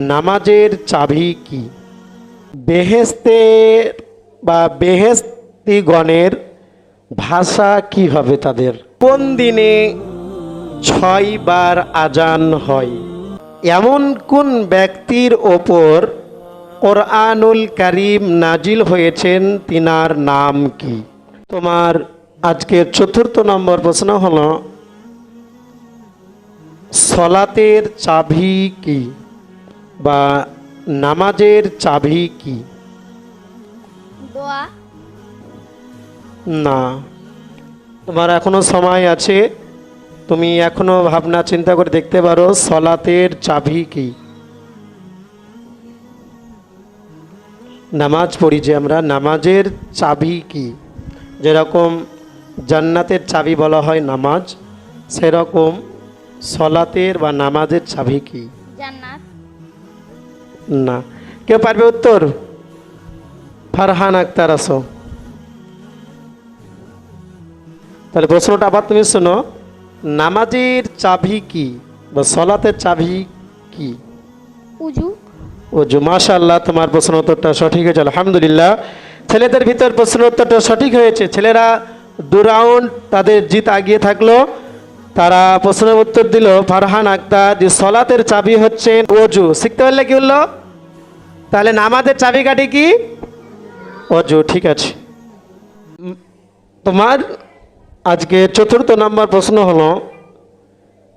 নামাজের চাবি কি? বেহেস্তের বা বেহেস্তিগণের ভাষা কি হবে তাদের? কোন দিনে ছয় বার আজান হয়? এমন কোন ব্যক্তির ওপর কোরআনুল করিম নাজিল হয়েছেন তিনার নাম কি? তোমার আজকের চতুর্থ নম্বর প্রশ্ন হল, সলাতের চাবি কি? বা নামাজের চাবি কি? দোয়া। না। তোমার এখনও সময় আছে। তুমি এখনও ভাবনা চিন্তা করে দেখতে পারো সলাতের চাবি কি। নামাজ পড়ি যে আমরা নামাজের চাবি কি? যেরকম জান্নাতের চাবি বলা হয় নামাজ সেরকম সলাতের বা নামাজের চাবি কি? না। কেউ পারবে উত্তর? ফারহান আক্তার আসো তাহলে প্রশ্নটা আবার তুমি শোনো। নামাজের চাবি কি বা সলাতের চাবি কি? উজু। ও মাশাল্লাহ তোমার প্রশ্ন উত্তরটা সঠিক হয়েছে আলহামদুলিল্লাহ। ছেলেদের ভিতর প্রশ্ন উত্তরটা সঠিক হয়েছে। ছেলেরা দু রাউন্ড তাদের জিত আগিয়ে থাকল। তারা প্রশ্নের উত্তর দিল ফারহান আক্তার যে সলাতের চাবি হচ্ছে অজু শিখতে পারলে কি হলো তাহলে নামাজের চাবিকাঠি কি? অজু ঠিক আছে। তোমার আজকে চতুর্থ নম্বর প্রশ্ন হলো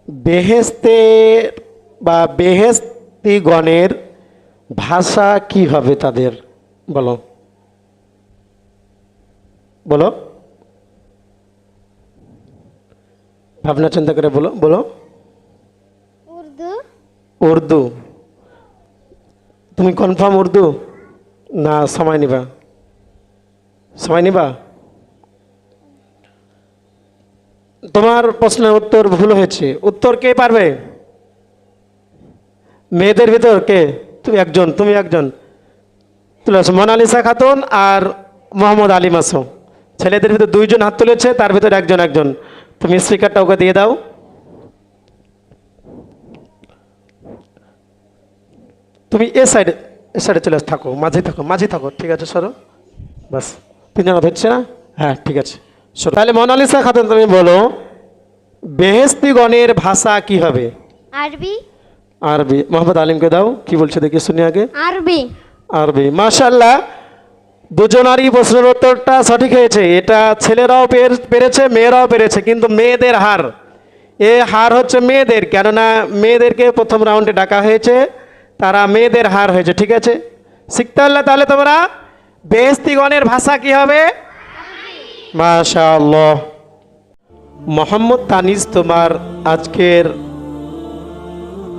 বেহেস্তের বা বেহেস্তিগণের ভাষা কি হবে তাদের? বলো। বলো। ভাবনা চিন্তা করে বলো বলো। উর্দু। উর্দু। তুমি কনফার্ম উর্দু? না, সময় নিবা। সময় নিবা? তোমার প্রশ্নের উত্তর ভুল হয়েছে। উত্তর কে পারবে? মেয়েদের ভিতর কে? তুমি একজন তুমি একজন। তুলে আসো, মোনালিসা খাতুন আর মোহাম্মদ আলিম আসো ছেলেদের ভিতর দুইজন হাত তুলেছে, তার ভিতর একজন একজন। তুমি স্পিকারটা ওকে দিয়ে দাও। তুমি এ সাইডে এ সাইডে চলে আস থাকো মাঝে থাকো মাঝে থাকো ঠিক আছে সরো। বাস তিনজন ধরছে না? হ্যাঁ ঠিক আছে সরো। তাহলে মোনালিসা খাতুন তুমি বলো বেহেস্তিগণের ভাষা কি হবে? আরবি। আরবি। মোহাম্মদ আলিমকে দাও কি বলছে দেখি শুনি আগে। আরবি। আরবি। মাশাল্লাহ দুজনারই প্রশ্নের উত্তরটা সঠিক হয়েছে। এটা ছেলেরাও পের- পেরেছে মেয়েরাও পেরেছে কিন্তু মেয়েদের হার। এ হার হচ্ছে মেয়েদের কেননা মেয়েদেরকে প্রথম রাউন্ডে ডাকা হয়েছে। তারা মেয়েদের হার হয়েছে, ঠিক আছে? শিখতে হলে তাহলে তোমরা বেহস্তিগণের ভাষা কি হবে? মাশাআল্লাহ। মোহাম্মদ তানিজ, তোমার আজকের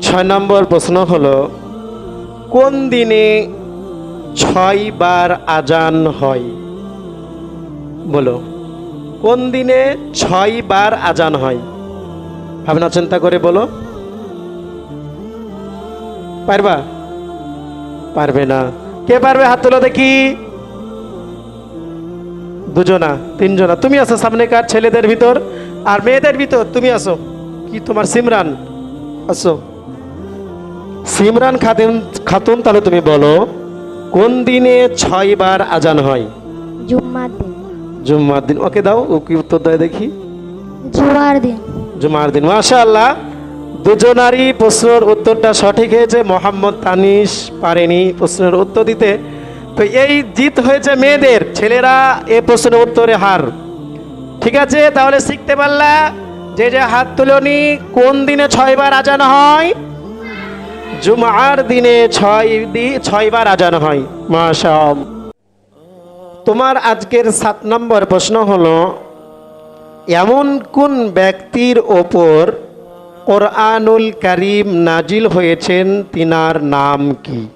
ছয় নম্বর প্রশ্ন হলো, কোন দিনে ছয় বার আজান হয়? বলো, কোন দিনে ছয় বার আজান হয়? ভাবনা চিন্তা করে বলো। পারবা? পারবে না। কে পারবে হাত তোলো দেখি? দুজনা তিনজনা। তুমি আসো সামনেকার ছেলেদের ভিতর আর মেয়েদের ভিতর। তুমি আসো কি তোমার সিমরান? আসো সিমরান খাতুন খাতুন তাহলে তুমি বলো কোন দিনে ছয় বার আজান হয়? জুম্মার দিন। জুম্মার দিন। ওকে দাও ও কি উত্তর দেয় দেখি। জুমার দিন। জুমার দিন। মাশাআল্লাহ। দুজনারই প্রশ্নের উত্তরটা সঠিক হয়েছে, মোহাম্মদ তানিশ পারেনি প্রশ্নের উত্তর দিতে। তো এই জিত হয়েছে মেয়েদের, ছেলেরা এ প্রশ্নের উত্তরে হার। ঠিক আছে, তাহলে শিখতে পারলা, যে যে হাত তুলনি, কোন দিনে ছয়বার আজান হয়? জুমার দিনে ছয় দি, ছয়বার আজান হয় মাশা তোমার আজকের সাত নম্বর প্রশ্ন হলো, এমন কোন ব্যক্তির ওপর কোরআনুল করিম নাজিল হয়েছেন, তিনার নাম কি?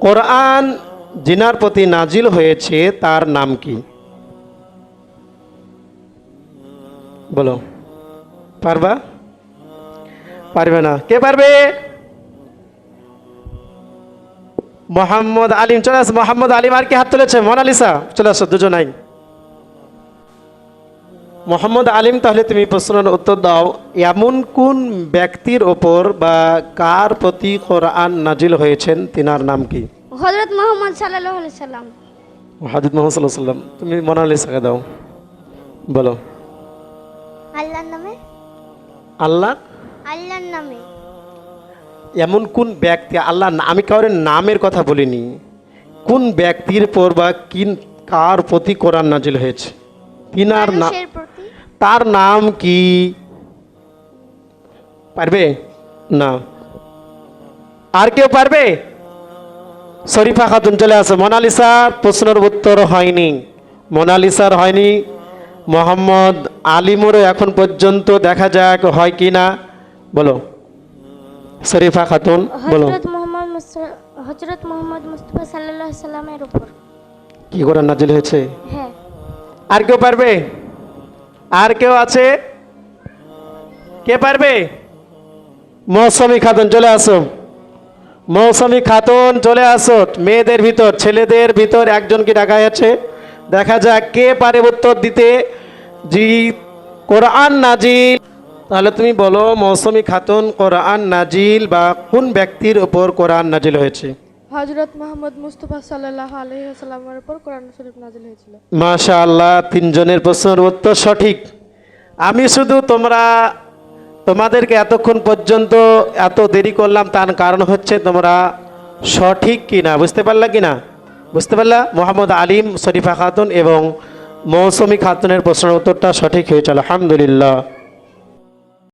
কোরআন জিনার প্রতি নাজিল হয়েছে, তার নাম কি? বলো। পারবা? পারবে না। কে পারবে? মোহাম্মদ আলিম। চলে আস, মোহাম্মদ আলিম আর কি হাত তুলেছে? মোনালিসা। চলে আসো, দুজনাই। মোহাম্মদ আলিম তাহলে তুমি প্রশ্নের উত্তর দাও। এমন কোন ব্যক্তির ওপর বা কার প্রতি কোরআন নাজিল হয়েছেন? তিনার নাম কি? হজরত মোহাম্মদ সাল্লাহ সাল্লাম। হাদিদ মোহাম্মদ সাল্লাহ সাল্লাম তুমি মোনালিসাকে দাও। বলো। আল্লাহর নামে? আল্লাহ? আল্লাহর নামে। এমন কোন ব্যক্তি আল্লাহ আমি কাউরের নামের কথা বলিনি। কোন ব্যক্তির পর বা কিন কার প্রতি কোরআন নাজিল হয়েছে? তিনার নাম তার নাম কি? পারবে? না। আর কেউ পারবে? শরীফা খাতুন চলে আসো। মোনালিসার প্রশ্নের উত্তর হয়নি। মোনালিসার হয়নি। মোহাম্মদ আলিমুরও এখন পর্যন্ত দেখা যাক হয় কি না। বলো। শরীফা খাতুন বলো। হজরত মোহাম্মদ হজরত মোহাম্মদ মুস্তফা সাল্লাহ সাল্লামের উপর। কি করে নাজিল হয়েছে? হ্যাঁ। আর কেউ পারবে? আর কেউ আছে? কে পারবে? মৌসুমি খাতুন, চলে আসো। মৌসুমি খাতুন, চলে আসো। মেয়েদের ভিতর, ছেলেদের ভিতর একজনকে ডাকা আছে? দেখা যাক কে পারে উত্তর দিতে। জি, কোরআন নাজিল। তাহলে তুমি বলো, মৌসুমি খাতুন, কোরআন নাজিল বা কোন ব্যক্তির উপর কোরআন নাজিল হয়েছে? হজরত মোহাম্মদ মুস্তফা সাল্লাহ আলহিহাস্লামের উপর কোরআন শরীফ নাজিল হয়েছিল। মাশা তিনজনের প্রশ্নের উত্তর সঠিক। আমি শুধু তোমরা, তোমাদেরকে এতক্ষণ পর্যন্ত এত দেরি করলাম, তার কারণ হচ্ছে তোমরা সঠিক কিনা, বুঝতে পারলা কিনা? বুঝতে পারলা? মোহাম্মদ আলিম, শরীফা খাতুন এবং মৌসুমি খাতুনের প্রশ্নের উত্তরটা সঠিক হয়েছিল আলহামদুলিল্লাহ।